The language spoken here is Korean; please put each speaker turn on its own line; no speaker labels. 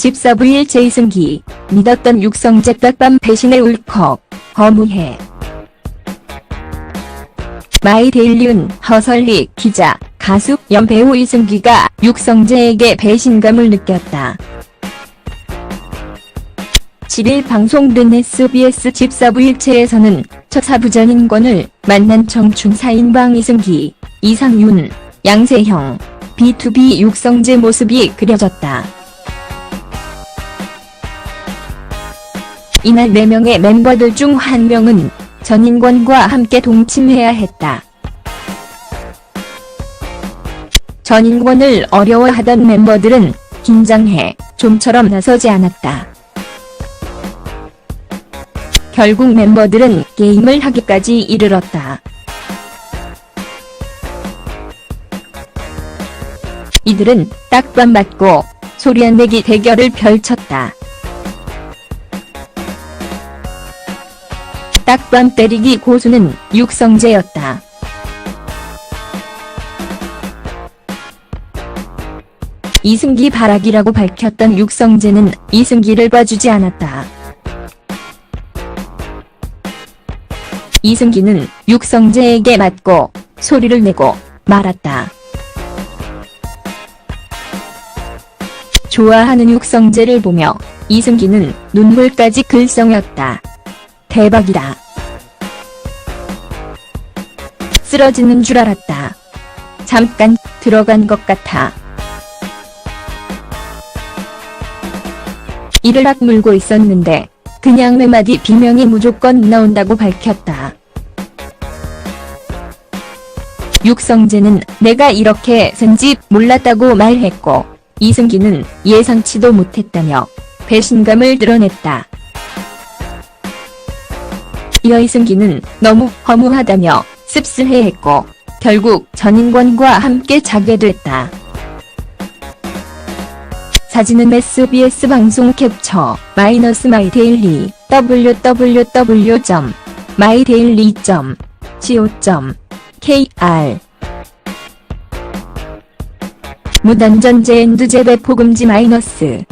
집사 부일체 이승기, 믿었던 육성재 딱밤 배신에 울컥, 허무해. 마이데일리운 허설리 기자, 가수, 연배우 이승기가 육성재에게 배신감을 느꼈다. 7일 방송된 SBS 집사부 일체에서는 첫 사부전인권을 만난 청춘 4인방 이승기, 이상윤, 양세형, B2B 육성재 모습이 그려졌다. 이날 4명의 멤버들 중한 명은 전인권과 함께 동침해야 했다. 전인권을 어려워하던 멤버들은 긴장해 좀처럼 나서지 않았다. 결국 멤버들은 게임을 하기까지 이르렀다. 이들은 딱밤 맞고 소리 안 내기 대결을 펼쳤다. 딱밤 때리기 고수는 육성재였다. 이승기 바락이라고 밝혔던 육성재는 이승기를 봐주지 않았다. 이승기는 육성재에게 맞고 소리를 내고 말았다. 좋아하는 육성재를 보며 이승기는 눈물까지 글썽였다. 대박이다. 쓰러지는 줄 알았다. 잠깐 들어간 것 같아. 이를 악물고 있었는데 그냥 몇 마디 비명이 무조건 나온다고 밝혔다. 육성재는 내가 이렇게 센지 몰랐다고 말했고 이승기는 예상치도 못했다며 배신감을 드러냈다. 이어 이승기는 너무 허무하다며 씁쓸해했고 결국 전인권과 함께 자게 됐다. 사진은 SBS 방송 캡처 마이너스 마이데일리 www.mydaily.co.kr 무단전제 엔드 재배 포금지 마이너스